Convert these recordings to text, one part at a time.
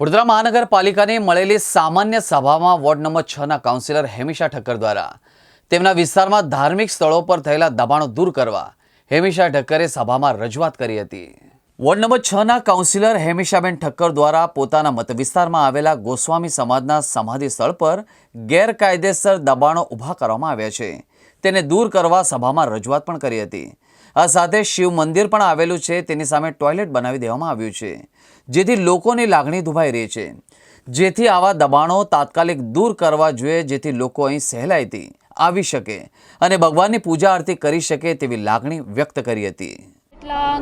વડોદરા મહાનગરપાલિકાની મળેલી સામાન્ય સભામાં વોર્ડ નંબર છના કાઉન્સિલર હેમિશા ઠક્કર દ્વારા તેમના વિસ્તારમાં ધાર્મિક સ્થળો પર થયેલા દબાણો દૂર કરવા હેમિશા ઠક્કરે સભામાં રજૂઆત કરી હતી. વોર્ડ નંબર છના કાઉન્સિલર હેમિશાબેન ઠક્કર દ્વારા પોતાના મત વિસ્તારમાં આવેલા ગોસ્વામી સમાજના સમાધિ સ્થળ પર ગેરકાયદેસર દબાણો ઊભા કરવામાં આવ્યા છે. તેને દૂર કરવા સભામાં રજૂઆત પણ કરી હતી. આ સાથે શિવ મંદિર પણ આવેલું છે. તેની સામે ટોયલેટ બનાવી દેવામાં આવ્યું છે. જેથી લોકોની લાગણી દુભાઈ રહી છે. જેથી આવા દબાણો તાત્કાલિક દૂર કરવા જોઈએ, જેથી લોકો અહીં સહેલાઈથી આવી શકે અને ભગવાનની પૂજા આરતી કરી શકે તેવી લાગણી વ્યક્ત કરી હતી.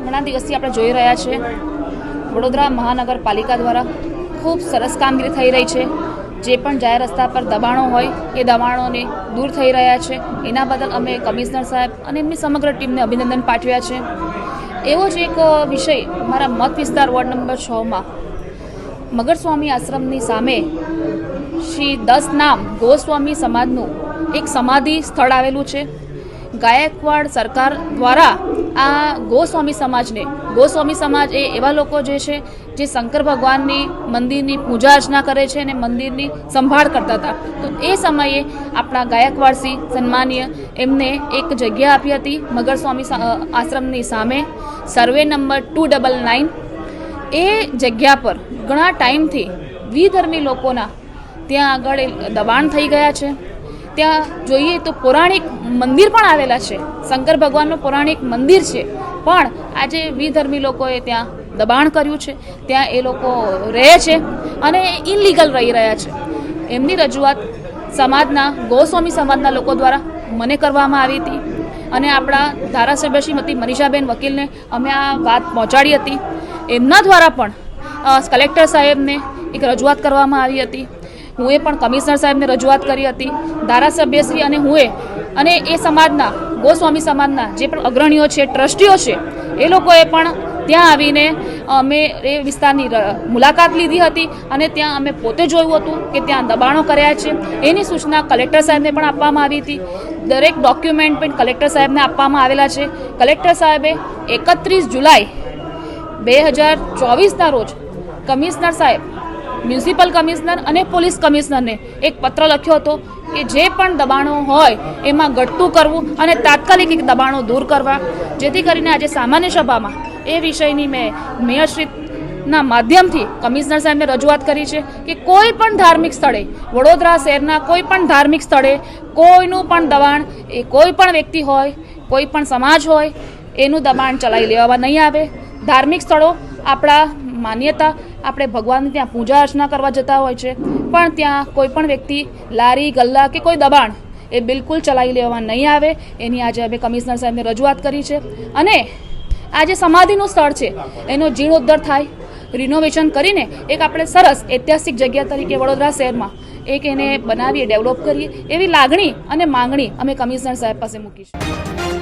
ઘણા દિવસથી આપણે જોઈ રહ્યા છે. વડોદરા મહાનગરપાલિકા દ્વારા ખૂબ સરસ કામગીરી થઈ રહી છે. જે પણ જાહેર રસ્તા પર દબાણો હોય એ દબાણોને દૂર થઈ રહ્યા છે. એના બદલ અમે કમિશનર સાહેબ અને એમની સમગ્ર ટીમને અભિનંદન પાઠવ્યા છે. એવો જ એક વિષય મારા મત વિસ્તાર વોર્ડ નંબર છમાં મગરસ્વામી આશ્રમની સામે શ્રી દસ નામ ગોસ્વામી સમાજનું એક સમાધિ સ્થળ આવેલું છે. ગાયકવાડ સરકાર દ્વારા આ ગોસ્વામી સમાજને, ગોસ્વામી સમાજ એ એવા લોકો જે છે, જે શંકર ભગવાનની મંદિરની પૂજા અર્ચના કરે છે અને મંદિરની સંભાળ કરતા હતા. તો એ સમયે આપણા ગાયકવાડસિંહ સન્માનીય એમને એક જગ્યા આપી હતી મગરસ્વામી સ્વામી આશ્રમની સામે, survey number two double nine. એ જગ્યા પર ઘણા ટાઈમથી વિધર્મી લોકોના ત્યાં આગળ દબાણ થઈ ગયા છે. ત્યાં જોઈએ તો પૌરાણિક મંદિર પણ આવેલા છે. શંકર ભગવાનનું પૌરાણિક મંદિર છે. પણ આજે વિધર્મી લોકોએ ત્યાં દબાણ કર્યું છે. ત્યાં એ લોકો રહે છે અને ઇનલીગલ રહી રહ્યા છે. એમની રજૂઆત સમાજના, ગોસ્વામી સમાજના લોકો દ્વારા મને કરવામાં આવી હતી અને આપણા ધારાસભ્ય શ્રીમતી મનીષાબેન વકીલને અમે આ વાત પહોંચાડી હતી. એમના દ્વારા પણ કલેક્ટર સાહેબને એક રજૂઆત કરવામાં આવી હતી. હું પણ કમિશનર સાહેબને રજૂઆત કરી હતી ધારાસભ્યશ્રી અને હું અને એ સમાજના, ગોસ્વામી સમાજના જે પણ અગ્રણીઓ છે, ટ્રસ્ટીઓ છે, એ લોકોએ પણ ત્યાં આવીને અમે એ વિસ્તારની મુલાકાત લીધી હતી અને ત્યાં અમે પોતે જોયું હતું કે ત્યાં દબાણો કર્યા છે. એની સૂચના કલેક્ટર સાહેબને પણ આપવામાં આવી હતી. દરેક ડોક્યુમેન્ટ પણ કલેક્ટર સાહેબને આપવામાં આવેલા છે. કલેક્ટર સાહેબે એકત્રીસ જુલાઈ બે હજાર ચોવીસના રોજ કમિશનર સાહેબ મ્યુનિસિપલ કમિશનર અને પોલીસ કમિશનરને એક પત્ર લખ્યો હતો કે જે પણ દબાણો હોય એમાં ઘટતું કરવું અને તાત્કાલિક એક દબાણો દૂર કરવા, જેથી કરીને આજે સામાન્ય સભામાં એ વિષયની મેં મેયરશ્રીના માધ્યમથી કમિશનર સાહેબને રજૂઆત કરી છે કે કોઈ પણ ધાર્મિક સ્થળે, વડોદરા શહેરના કોઈ પણ ધાર્મિક સ્થળે કોઈનું પણ દબાણ, એ કોઈ પણ વ્યક્તિ હોય, કોઈ પણ સમાજ હોય, એનું દબાણ ચલાવી લેવામાં નહીં આવે. ધાર્મિક સ્થળો આપણા માન્યતા આપણે ભગવાનની ત્યાં પૂજા અર્ચના કરવા જતા હોય છે. પણ ત્યાં કોઈ પણ વ્યક્તિ લારી, ગલ્લા કે કોઈ દબાણ એ બિલકુલ ચલાવી લેવામાં નહીં આવે. એની આજે અમે કમિશનર સાહેબને રજૂઆત કરી છે. અને આ જે સમાધિનું સ્થળ છે, એનો જીર્ણોદ્ધાર થાય. રિનોવેશન કરીને એક આપણે સરસ ઐતિહાસિક જગ્યા તરીકે વડોદરા શહેરમાં એક એને બનાવીએ ડેવલપ કરીએ એવી લાગણી અને માંગણી અમે કમિશનર સાહેબ પાસે મૂકી છે.